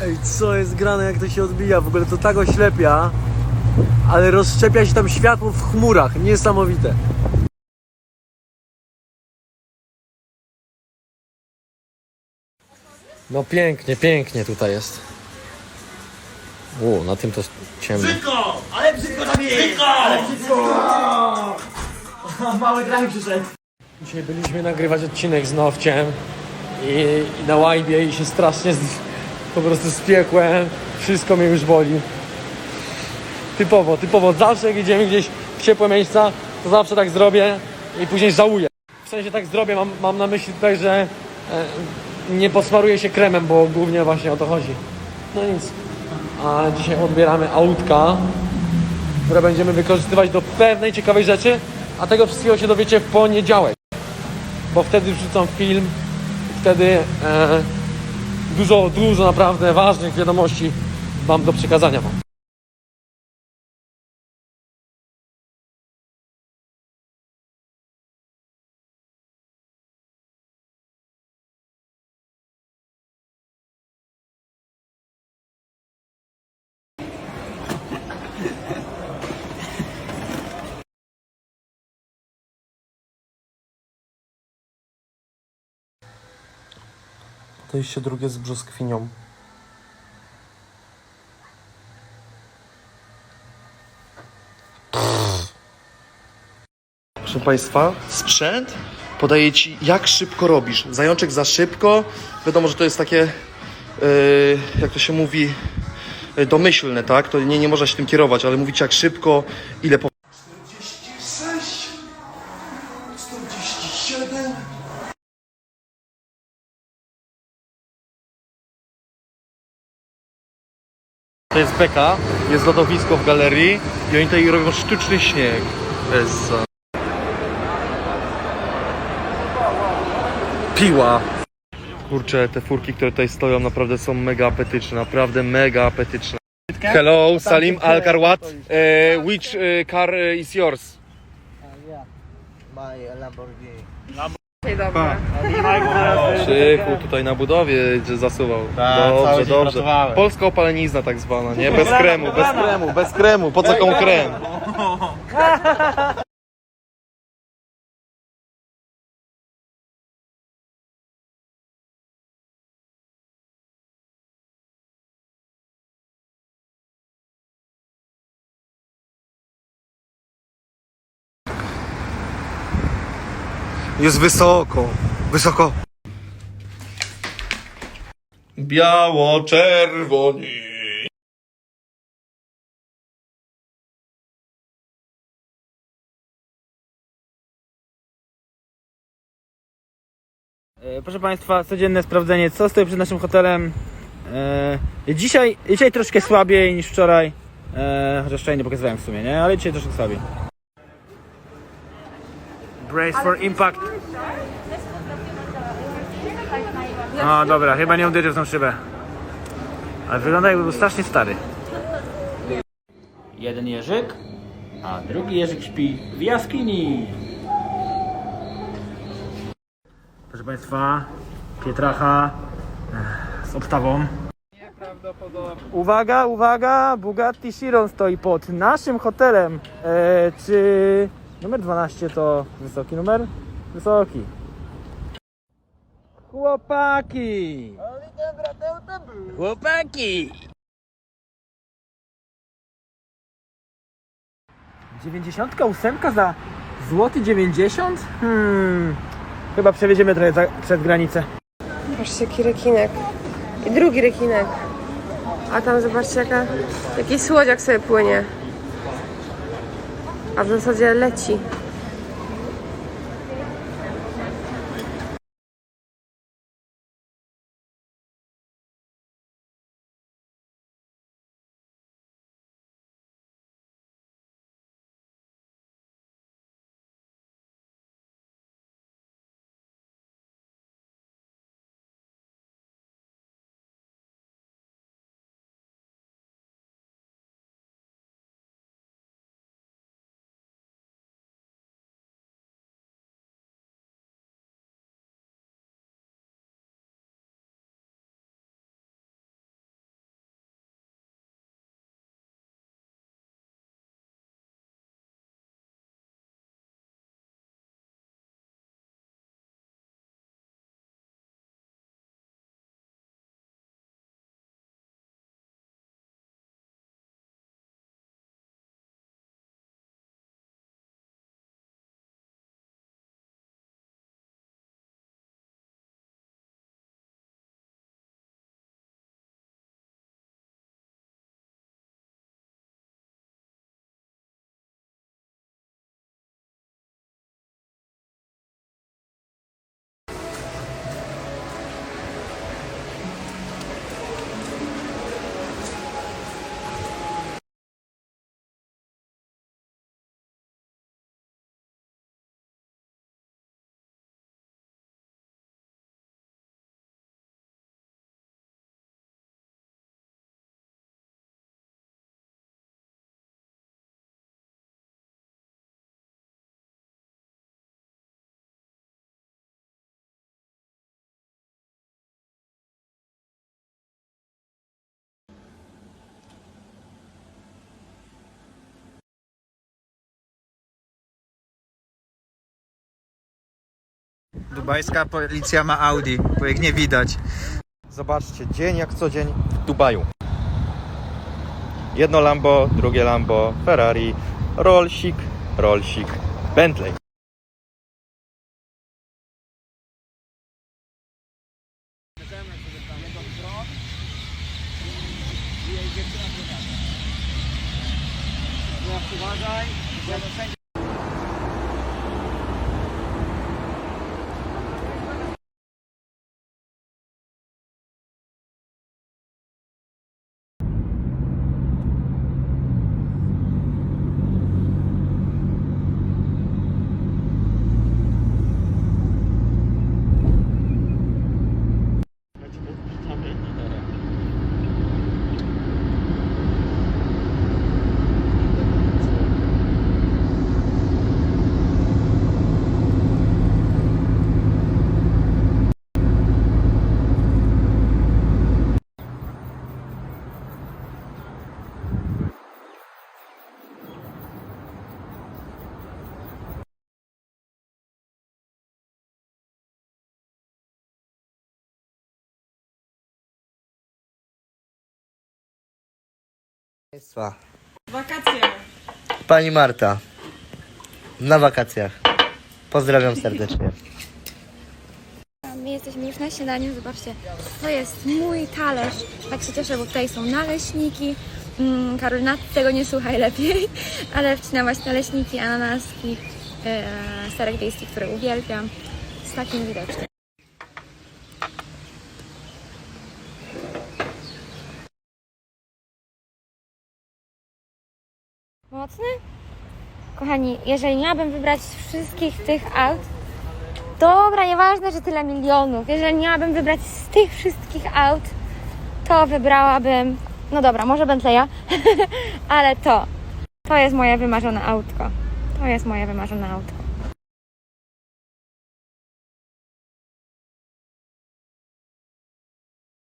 Ej, co jest grane, jak to się odbija? W ogóle to tak oślepia, ale rozszczepia się tam światło w chmurach. Niesamowite. No pięknie, pięknie tutaj jest. U, na tym to ciemno. Ale brzydko tam jest! Brzydko! Ale! Mały kraj przyszedł. Dzisiaj byliśmy nagrywać odcinek z Nowciem i, i na łajbie i się strasznie z, po prostu spiekłem. Wszystko mnie już boli. Typowo, typowo. Zawsze jak idziemy gdzieś w ciepłe miejsca, to zawsze tak zrobię i później żałuję. W sensie tak zrobię, mam, mam na myśli tutaj, że e, nie posmaruję się kremem, bo głównie właśnie o to chodzi. No nic. A dzisiaj odbieramy autka, które będziemy wykorzystywać do pewnej ciekawej rzeczy, a tego wszystkiego się dowiecie w poniedziałek. Bo wtedy wrzucam film, wtedy e, dużo, dużo naprawdę ważnych wiadomości mam do przekazania wam. Podejście drugie z brzoskwinią. Proszę Państwa, sprzęt podaje Ci, jak szybko robisz. Zajączek za szybko. Wiadomo, że to jest takie, yy, jak to się mówi, yy, domyślne, tak? To nie, nie można się tym kierować, ale mówić jak szybko, ile po... 46, 47... To jest beka, jest lodowisko w galerii i oni tutaj robią sztuczny śnieg. Piła. Kurczę, te furki, które tutaj stoją, naprawdę są mega apetyczne, naprawdę mega apetyczne. Hello, Salim Al Karwat. Uh, which uh, car uh, is yours? My Lamborghini. Krzyku tutaj na budowie zasuwał. Tak, dobrze, dzień dobrze. pracowałem. Polska opalenizna tak zwana, nie? Bez kremu, bez kremu, bez kremu. Po co komu krem? Jest wysoko, wysoko. Biało-czerwoni. E, Proszę Państwa, codzienne sprawdzenie, co stoi przed naszym hotelem. E, dzisiaj, dzisiaj troszkę słabiej niż wczoraj. E, chociaż wczoraj nie pokazywałem w sumie, nie? Ale dzisiaj troszkę słabiej. Brace for impact. O, dobra, chyba nie uderzył w tą szybę. Ale wygląda jakby był strasznie stary. Jeden jeżyk, a drugi jeżyk śpi w jaskini. Proszę Państwa, Pietracha e, z obstawą. Uwaga, uwaga, Bugatti Chiron stoi pod naszym hotelem. E, czy numer 12 to wysoki numer? Wysoki. Chłopaki! Chłopaki! 98 za złoty 90? Hmm. Chyba przewieziemy trochę za, przed granicę. Patrzcie, jaki rekinek. I drugi rekinek. A tam zobaczcie, jaka, jaki słodziak sobie płynie. A w zasadzie leci. Dubajska policja ma Audi, bo ich nie widać. Zobaczcie, dzień jak co dzień w Dubaju. Jedno Lambo, drugie Lambo, Ferrari, Rollsik, Rollsik, Bentley. Wakacje. Pani Marta, na wakacjach. Pozdrawiam serdecznie. My jesteśmy już na śniadaniu, zobaczcie, to jest mój talerz. Tak się cieszę, bo tutaj są naleśniki. Mm, Karolina, tego nie słuchaj lepiej, ale wcinałaś naleśniki, ananaski, e, serek wiejski, który uwielbiam, z takim widoczkiem. Mocny? Kochani, jeżeli miałabym wybrać z wszystkich tych aut, Dobra, nieważne, że tyle milionów. Jeżeli miałabym wybrać z tych wszystkich aut, to wybrałabym. No dobra, może Bentleya, ale to. To jest moje wymarzone autko. To jest moje wymarzone autko.